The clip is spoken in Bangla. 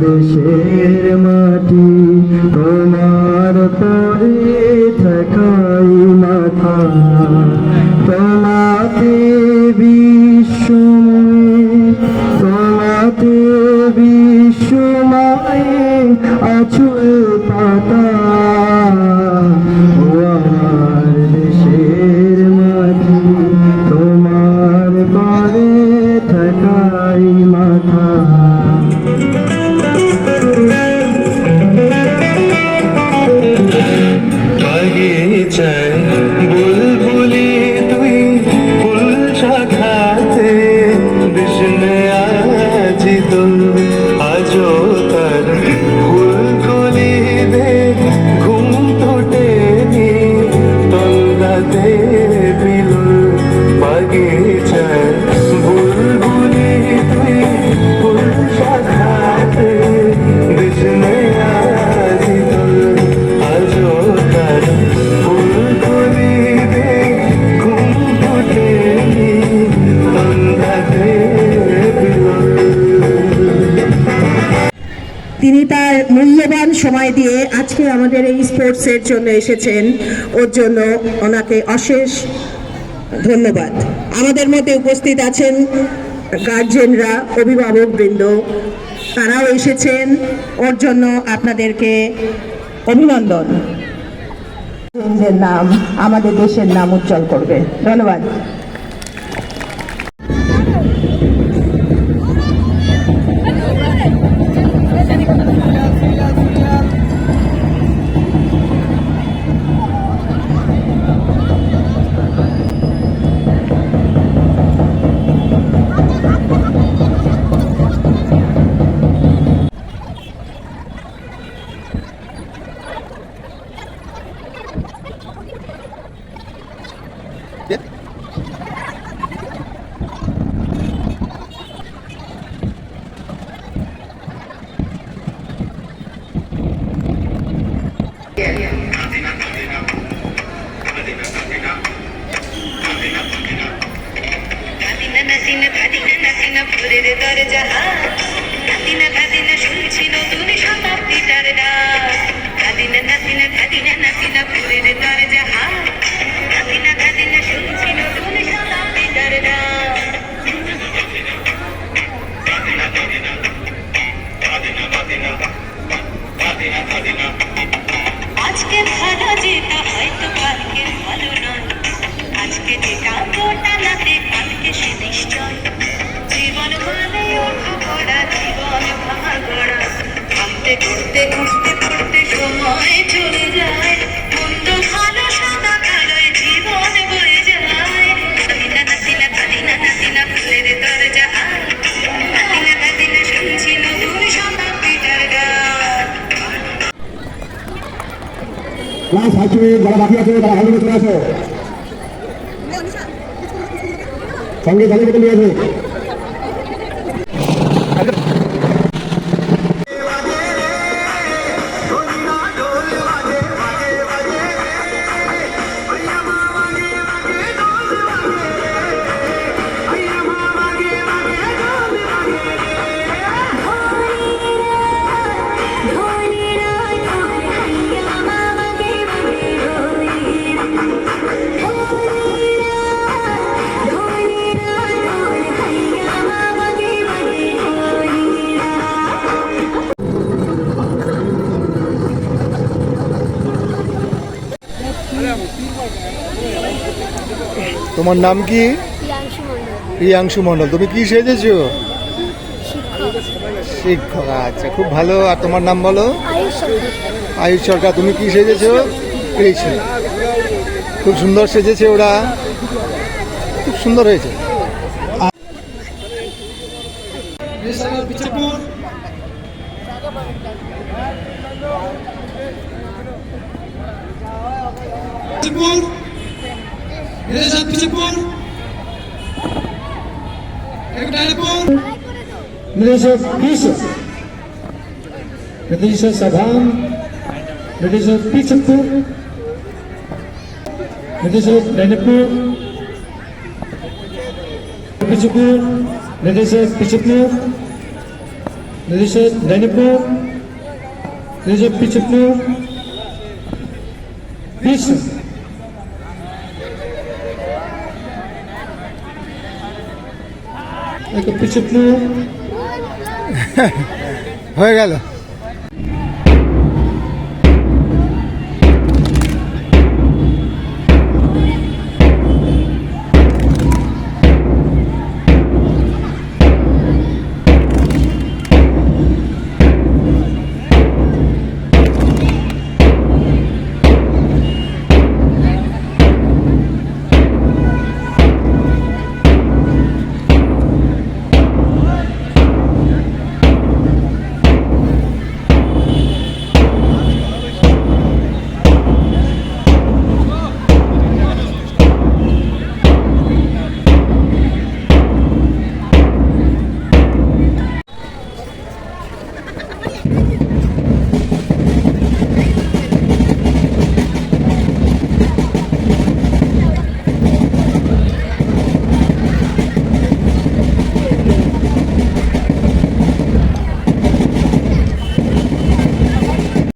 দেশের মাটি তোমার পরে থাকাই মাথা। তোমাতে বিশ্বময় তোমাতে বিশ্বময় আছো পাতা। তিনি তার মূল্যবান সময় দিয়ে আজকে আমাদের এই স্পোর্টসের জন্য এসেছেন। ওর জন্য ওনাকে অশেষ ধন্যবাদ। আমাদের মধ্যে উপস্থিত আছেন গার্জেনরা অভিভাবক বৃন্দ তারাও এসেছেন। ওর জন্য আপনাদেরকে অভিনন্দন। নাম আমাদের দেশের নাম উজ্জ্বল করবে। ধন্যবাদ। নাদিনা ভোরের না ধাদিনা না শুনছি নতুন ভাবতে করতে উঠতে সময় চলে যায়। মন্দ ভালো সাদা কালোয় জীবন বয়ে যায়। নাতিনা নাতিনা নাতিনা নাতিনা ফুলের দরজা। নাতিনা নাতিনা শুনছি নতুন শতাব্দীটার গান। ক্লাস মিনিট যারা বাকি আছে তারা হলে চলে আসো। সঙ্গে বোতল নিয়ে আসো। তোমার নাম কি? প্রিয়াংশু মণ্ডল। তুমি কি সেজেছো? শিক্ষক। আচ্ছা খুব ভালো। আর তোমার নাম বলো? আয়ুষ সরকার। তুমি কি সেজেছো? কৃষ্ণ খুব সুন্দর সেজেছে ওরা। খুব সুন্দর হয়েছে। Pichapur. Nilesh Pichapur. एक डायलपुर British Peace, British Sabam, British Pichapur, British Danipur, Pichapur, British Pichapur, British Danipur, British Pichapur, A Pichapur. হয়ে গেল